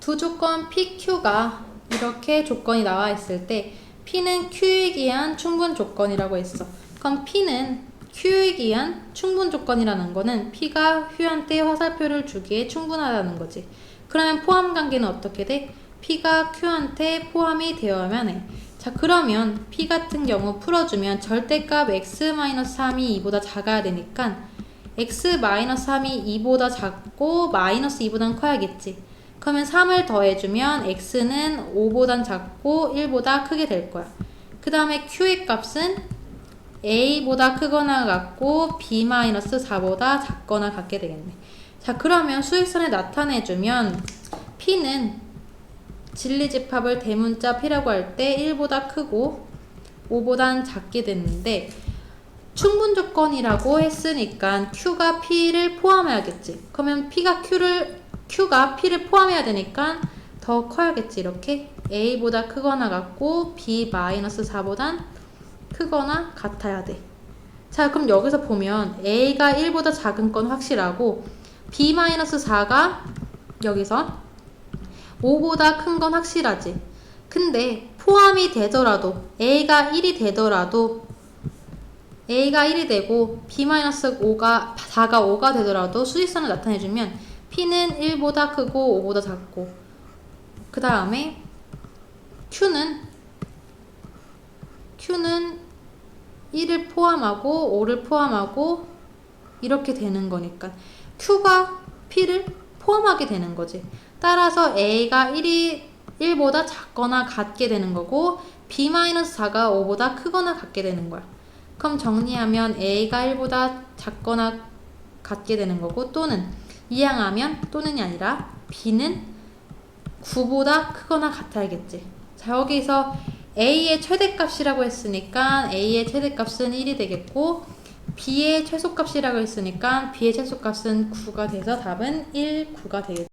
두 조건 PQ가 이렇게 조건이 나와 있을 때 P는 Q에 기한 충분 조건이라고 했어. 그럼 P는 Q에 기한 충분 조건이라는 거는 P가 Q한테 화살표를 주기에 충분하다는 거지. 그러면 포함 관계는 어떻게 돼? P가 Q한테 포함이 되어야만 해. 자, 그러면 P 같은 경우 풀어주면 절대값 x-3이 2보다 작아야 되니까 x-3이 2보다 작고 마이너스 2보단 커야겠지. 그러면 3을 더해주면 x는 5보단 작고 1보다 크게 될 거야. 그 다음에 q의 값은 a보다 크거나 같고 b-4보다 작거나 같게 되겠네. 자, 그러면 수익선에 나타내주면 p는 진리집합을 대문자 p라고 할 때 1보다 크고 5보단 작게 됐는데 충분 조건이라고 했으니까 q가 p를 포함해야겠지. 그러면 p가 q를 q가 p를 포함해야 되니까 더 커야겠지. 이렇게 a보다 크거나 같고 b-4보단 크거나 같아야 돼. 자, 그럼 여기서 보면 a가 1보다 작은 건 확실하고 b-4가 여기서 5보다 큰 건 확실하지. 근데 포함이 되더라도 a가 1이 되더라도 a가 1이 되고 b-5가 4가 5가 되더라도 수직선을 나타내주면 p는 1보다 크고 5보다 작고 그 다음에 q는 q는 1을 포함하고 5를 포함하고 이렇게 되는 거니까 q가 p를 포함하게 되는 거지. 따라서 a가 1이 1보다 작거나 같게 되는 거고 b-4가 5보다 크거나 같게 되는 거야. 그럼 정리하면 a가 1보다 작거나 같게 되는 거고 또는 이항하면 또는이 아니라 b는 9보다 크거나 같아야겠지. 자 여기서 a의 최대값이라고 했으니까 a의 최대값은 1이 되겠고 b의 최소값이라고 했으니까 b의 최소값은 9가 돼서 답은 1, 9가 되겠지.